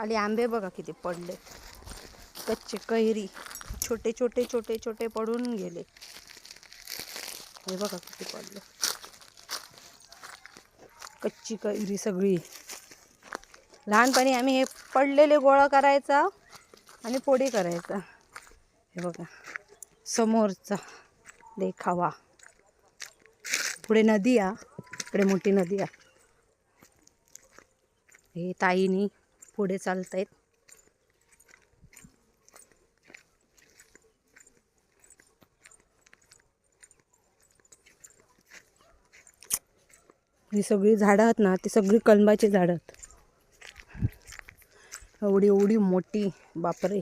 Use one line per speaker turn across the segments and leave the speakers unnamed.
खाली आंबे बघा किती पडले. कच्चे कैरी छोटे छोटे छोटे छोटे पडून गेले. हे बघा किती पडले. कच्ची कैरी सगळी. लहानपणी आम्ही हे पडलेले गोळा करायचा आणि पोळी करायचा. हे बघा समोरचा देखावा. पुढे नदी आ इकडे मोठी नदी आहे हे ताईनी पुढे चालत आहेत ही सगळी झाडं आहेत ना ती सगळी कलमाची झाडं आहेत. एवढी एवढी मोठी बापरे.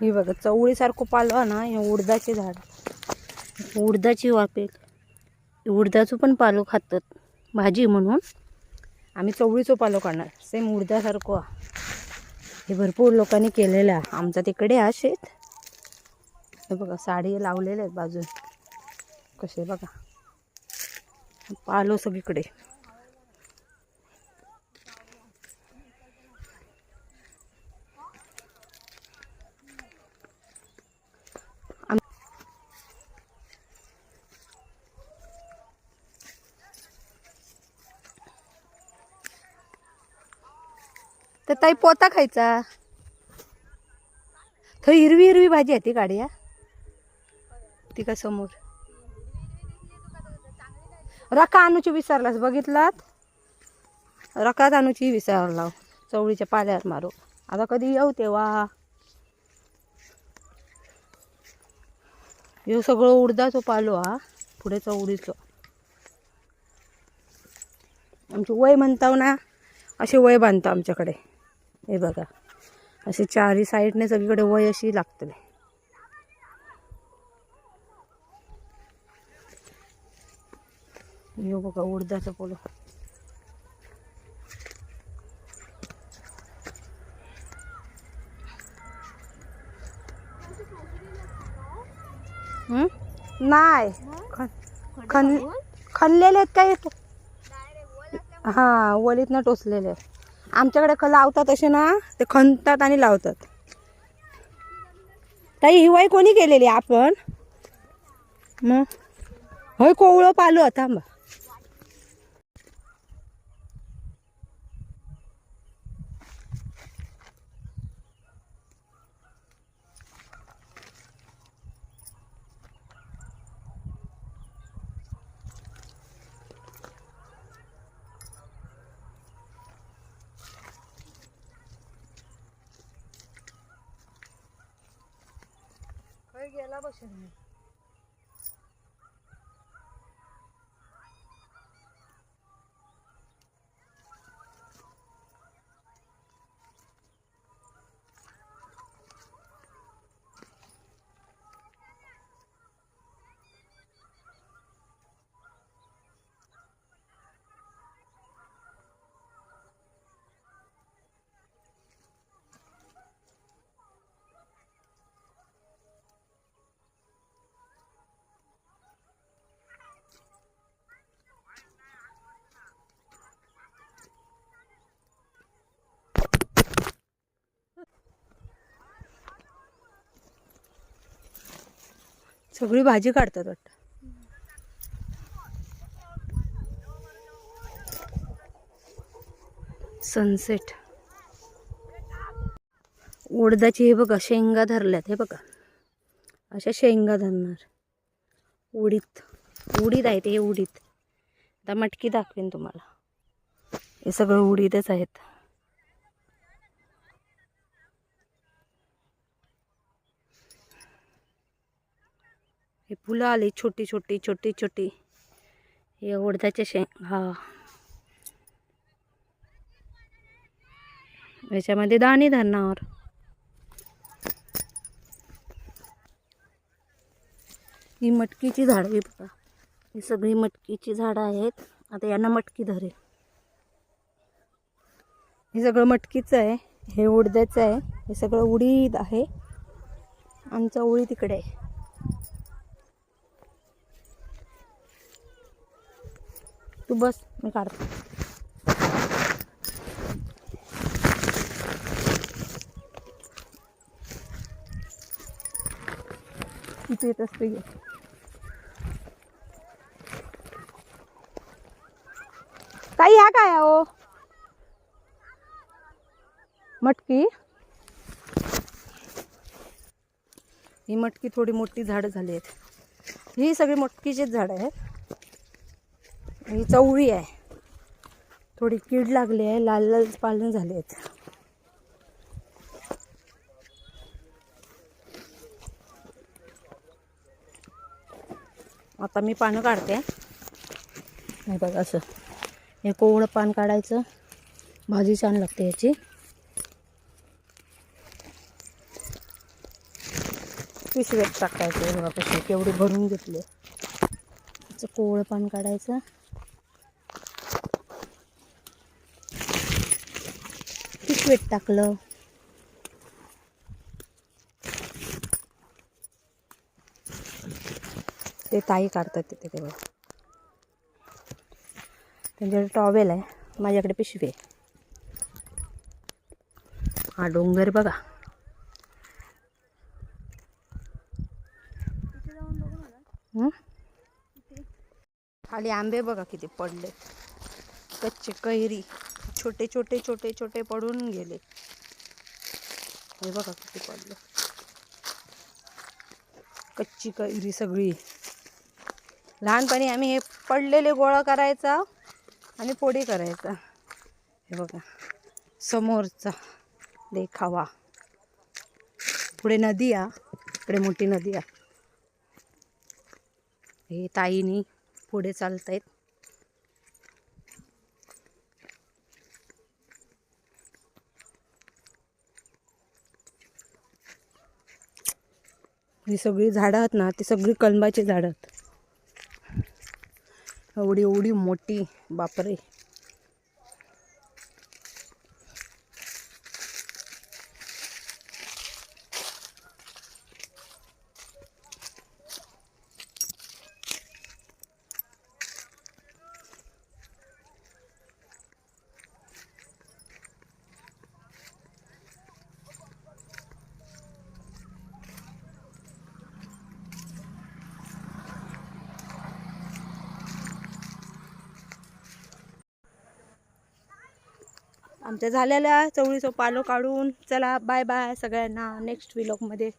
ही बघा चवळीसारखं पालो आहे ना हे उडदाचे झाड. उडदाची वापेल उडदाचं पण पालो खातात भाजी म्हणून. आम्ही चवळीचं पालो काढणार सेम उडदासारखं हा. हे भरपूर लोकांनी केलेलं आहे. आमच्या तिकडे हा शेत हे बघा साडी लावलेले आहेत बाजून कसे बघा. पालो सगळीकडे. ताई पोता खायचा. थंय हिरवी हिरवी भाजी आहे ती गाडी हा. ती का समोर. रका आणूची विसरलास बघितलात? रकात अनुची विसरला चवळीच्या पाल्यावर मारू. आता कधी येऊ तेव्हा? हे सगळं उडदाचो पालो हा. पुढे चवळीचो. आमची वय म्हणताव ना असे वय बांधतो आमच्याकडे. हे बघा. असे चारही साईडने सगळीकडे वय अशी लागतले. यो बघा उडदाचा पोलो? नाही. खन खन खणलेले आहेत काय हां वलीतनं टोचलेले आहेत. आमच्याकडे ख लावतात असे ना ते खणतात आणि लावतात. ताई हिवाई कोणी केलेली आपण? मग? होय कोवळं पालो आता थांबा. गेला बसून सगळी भाजी काढतात वाटतं. सनसेट. उडदाची हे बघा शेंगा धरल्यात हे बघा. अशा शेंगा धरणार. उडीत. उडीद आहेत हे उडीद आता मटकी दाखवेन तुम्हाला. हे सगळं उडीदच आहेत. हे फुलं आली छोटी छोटी छोटी छोटी. हे उडदाचे शेंग हा. याच्यामध्ये दाणे धरणार. ही मटकीची झाडं आहे बघा. ही सगळी मटकीची झाडं आहेत. आता यांना मटकी धरेल. हे सगळं मटकीचं आहे. हे उडद्याचं आहे. हे सगळं उडीद आहे. आमचा उडी तिकडे आहे. तू बस मी काढतो. इथे येत असते ये. ताई ह्या काय हो मटकी? ही मटकी थोडी मोठी झाडं झाली आहेत. ही सगळी मटकीचीच झाडं आहेत. ही चवळी आहे. थोडी कीड लागली आहे लाल लाल पालन झाले आहेत. आता मी पानं काढते. नाही बघा असं. हे कोवळं पान काढायचं. भाजी छान लागते याची. पिशव्यात टाकायचं बघा पिशवी केवढी भरून घेतली त्याचं कोवळं पान काढायचं. पिशवीत टाकलं. ते ताई काढतात तिथे तेव्हा. त्यांच्याकडे टॉवेल आहे. माझ्याकडे पिशवी आहे. हा डोंगर बघा. खाली आंबे बघा किती पडले कच्चे कैरी. छोटे छोटे छोटे छोटे पडून गेले. हे बघा किती पडलं. कच्ची कैरी सगळी. लहानपणी आम्ही हे पडलेले गोळा करायचा आणि पोळी करायचा. हे बघा. समोरचा देखावा. पुढे नदी आ. इकडे मोठी नदी आ. हे ताईनी पुढे चालत आहेत ही सगळी झाडं आहेत ना ती सगळी कलबाची झाडं आहेत. एवढी एवढी मोठी बापरे. आमच्या झालेल्या चवळीचं पालो काढून चला बाय बाय सगळ्यांना नेक्स्ट व्लॉगमध्ये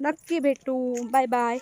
नक्की भेटू. Bye bye